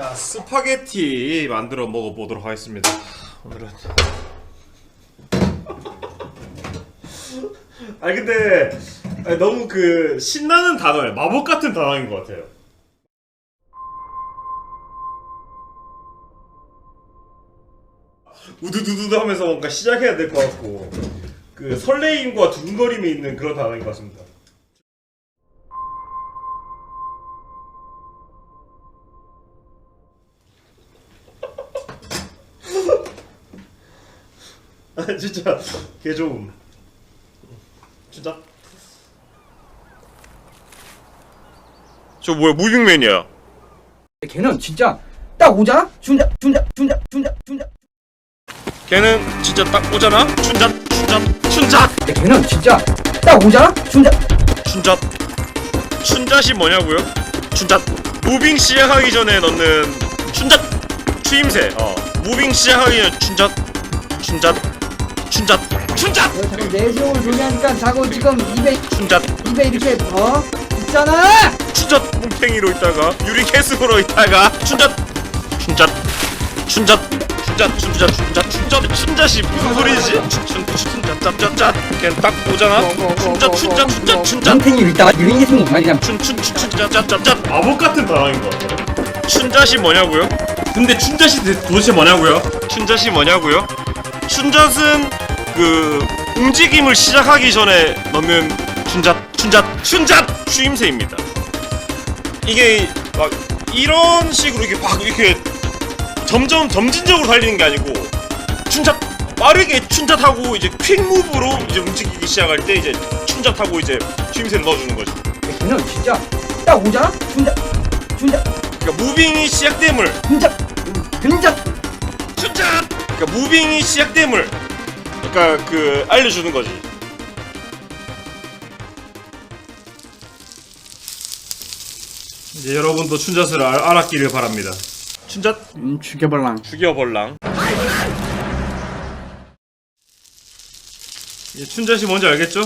자, 스파게티 만들어 먹어보도록 하겠습니다. 오늘은. 아니 근데 아니, 너무 그 신나는 단어예요. 마법 같은 단어인 것 같아요. 우두두두 하면서 뭔가 시작해야 될 것 같고 그 설레임과 두근거림이 있는 그런 단어인 것 같습니다. 아 진짜 개 좋음. 진짜? 저 뭐야 무빙맨이야. 걔는 진짜 딱 오잖아? 춘자 춘자 춘자 춘자 춘자 걔는 진짜 딱 오잖아. 춘잣 춘잣 춘잣 걔는 진짜 딱 오잖아? 춘자 춘잣 춘잣이 뭐냐고요? 춘잣 무빙 시작하기 전에 넣는 춘잣 추임새. 어 무빙 시작하기 전에 춘잣 춘잣 춘잣 춘잣 너 자꾸 내세울 소리 하니까 자꾸 지금 입에 춘잣 입에 이렇게 어? 있잖아! 춘잣 뭉탱이로 있다가 유리 캐스으로 있다가 춘잣 춘잣 춘잣 춘잣 춘잣 춘잣 춘잣 춘잣이 무슨 소리지? 춘춘 춘잣 짭짭짭! 걔는 딱 오잖아? 춘잣 춘잣 춘잣 춘잣 멍탱이로 있다가 거 그냥. 춘춘춘춘짭짭짭짭! 마법 같은 단어인 것 같아요. 춘잣이 뭐냐고요? 근데 춘잣이 도대체 뭐냐고요? 춘잣이 뭐냐고요? 춘잣은 그 움직임을 시작하기 전에 넣는 춘잣 춘잣 춘잣 추임새입니다. 이게 막 이런 식으로 이게 막 이렇게 점점 점진적으로 달리는 게 아니고 춘잣 빠르게 춘잣하고 이제 퀵 무브로 이제 움직이기 시작할 때 이제 춘잣하고 이제 추임새를 넣어주는 거지 걔는 진짜? 딱 오잖아? 춘자 춘자 그러니까 무빙이 시작됨을 춘자 춘잣 그러니까 무빙이 시작됨을 그러니까 그 알려주는 거지. 이제 여러분도 춘잣을 알, 알았기를 바랍니다. 춘잣? 음 죽여볼랑. 죽여볼랑. 이 춘잣이 뭔지 알겠죠?